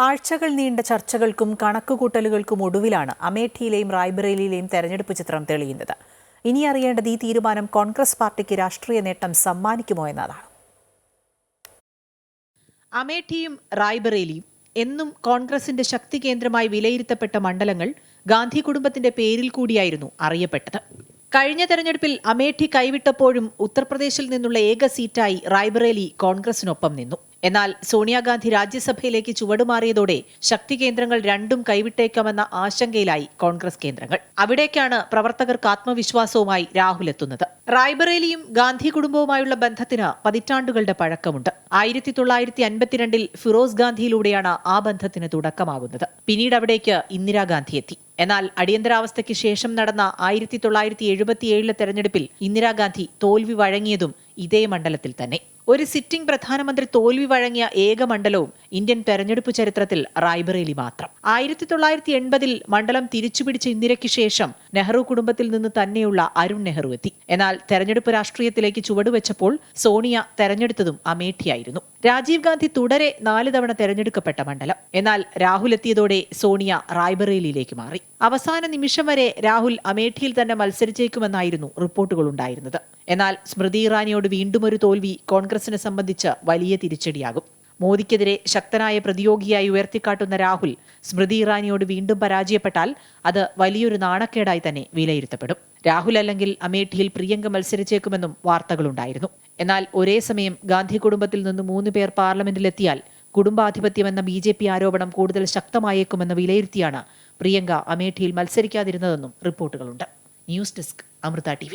ആഴ്ചകൾ നീണ്ട ചർച്ചകൾക്കും കണക്കുകൂട്ടലുകൾക്കും ഒടുവിലാണ് അമേഠിയിലെയും റായ്ബറേലിയിലെയും തെരഞ്ഞെടുപ്പ് ചിത്രം തെളിയുന്നത്. ഇനി അറിയേണ്ടത് ഈ തീരുമാനം കോൺഗ്രസ് പാർട്ടിക്ക് രാഷ്ട്രീയ നേട്ടം സമ്മാനിക്കുമോ എന്നതാണ്. അമേഠിയും റായ്ബറേലിയും എന്നും കോൺഗ്രസിന്റെ ശക്തി കേന്ദ്രമായി വിലയിരുത്തപ്പെട്ട മണ്ഡലങ്ങൾ ഗാന്ധി കുടുംബത്തിന്റെ പേരിൽ കൂടിയായിരുന്നു അറിയപ്പെട്ടത്. കഴിഞ്ഞ തെരഞ്ഞെടുപ്പിൽ അമേഠി കൈവിട്ടപ്പോഴും ഉത്തർപ്രദേശിൽ നിന്നുള്ള ഏക സീറ്റായി റായ്ബറേലി കോൺഗ്രസിനൊപ്പം നിന്നു. എന്നാൽ സോണിയാഗാന്ധി രാജ്യസഭയിലേക്ക് ചുവടുമാറിയതോടെ ശക്തി കേന്ദ്രങ്ങൾ രണ്ടും കൈവിട്ടേക്കാമെന്ന ആശങ്കയിലായി കോൺഗ്രസ് കേന്ദ്രങ്ങൾ. അവിടേക്കാണ് പ്രവർത്തകർക്ക് ആത്മവിശ്വാസവുമായി രാഹുൽ എത്തുന്നത്. റായ്ബറേലിയും ഗാന്ധി കുടുംബവുമായുള്ള ബന്ധത്തിന് പതിറ്റാണ്ടുകളുടെ പഴക്കമുണ്ട്. ആയിരത്തി തൊള്ളായിരത്തി അൻപത്തിരണ്ടിൽ ഫിറോസ് ഗാന്ധിയിലൂടെയാണ് ആ ബന്ധത്തിന് തുടക്കമാകുന്നത്. പിന്നീട് അവിടേക്ക് ഇന്ദിരാഗാന്ധി എത്തി. എന്നാൽ അടിയന്തരാവസ്ഥയ്ക്ക് ശേഷം നടന്ന ആയിരത്തി തൊള്ളായിരത്തി എഴുപത്തിയേഴിലെ തെരഞ്ഞെടുപ്പിൽ ഇന്ദിരാഗാന്ധി തോൽവി വഴങ്ങിയതും ഇതേ മണ്ഡലത്തിൽ തന്നെ. ഒരു സിറ്റിംഗ് പ്രധാനമന്ത്രി തോൽവി വഴങ്ങിയ ഏക മണ്ഡലവും ഇന്ത്യൻ തെരഞ്ഞെടുപ്പ് ചരിത്രത്തിൽ റായ്ബറേലി മാത്രം. ആയിരത്തി തൊള്ളായിരത്തി എൺപതിൽ മണ്ഡലം തിരിച്ചുപിടിച്ച ഇന്ദിരയ്ക്ക് ശേഷം നെഹ്റു കുടുംബത്തിൽ നിന്ന് തന്നെയുള്ള അരുൺ നെഹ്റു എത്തി. എന്നാൽ തെരഞ്ഞെടുപ്പ് രാഷ്ട്രീയത്തിലേക്ക് ചുവടുവെച്ചപ്പോൾ സോണിയ തെരഞ്ഞെടുത്തതും അമേഠിയായിരുന്നു. രാജീവ് ഗാന്ധി തുടരെ നാല് തവണ തെരഞ്ഞെടുക്കപ്പെട്ട മണ്ഡലം. എന്നാൽ രാഹുൽ എത്തിയതോടെ സോണിയ റായ്ബറേലിയിലേക്ക് മാറി. അവസാന നിമിഷം വരെ രാഹുൽ അമേഠിയിൽ തന്നെ മത്സരിച്ചേക്കുമെന്നായിരുന്നു റിപ്പോർട്ടുകൾ ഉണ്ടായിരുന്നത് എന്നാൽ സ്മൃതി ഇറാനിയോട് വീണ്ടും ഒരു തോൽവി കോൺഗ്രസിനെ സംബന്ധിച്ച് വലിയ തിരിച്ചടിയാകും. മോദിക്കെതിരെ ശക്തനായ പ്രതിയോഗിയായി ഉയർത്തിക്കാട്ടുന്ന രാഹുൽ സ്മൃതി ഇറാനിയോട് വീണ്ടും പരാജയപ്പെട്ടാൽ അത് വലിയൊരു നാണക്കേടായി തന്നെ വിലയിരുത്തപ്പെടും. രാഹുൽ അല്ലെങ്കിൽ അമേഠിയിൽ പ്രിയങ്ക മത്സരിച്ചേക്കുമെന്നും വാർത്തകളുണ്ടായിരുന്നു. എന്നാൽ ഒരേ സമയം ഗാന്ധി കുടുംബത്തിൽ നിന്ന് മൂന്ന് പേർ പാർലമെന്റിലെത്തിയാൽ കുടുംബാധിപത്യമെന്ന ബി ജെ പി ആരോപണം കൂടുതൽ ശക്തമായേക്കുമെന്ന് വിലയിരുത്തിയാണ് പ്രിയങ്ക അമേഠിയിൽ മത്സരിക്കാതിരുന്നതെന്നും റിപ്പോർട്ടുകളുണ്ട്. News desk Amrita T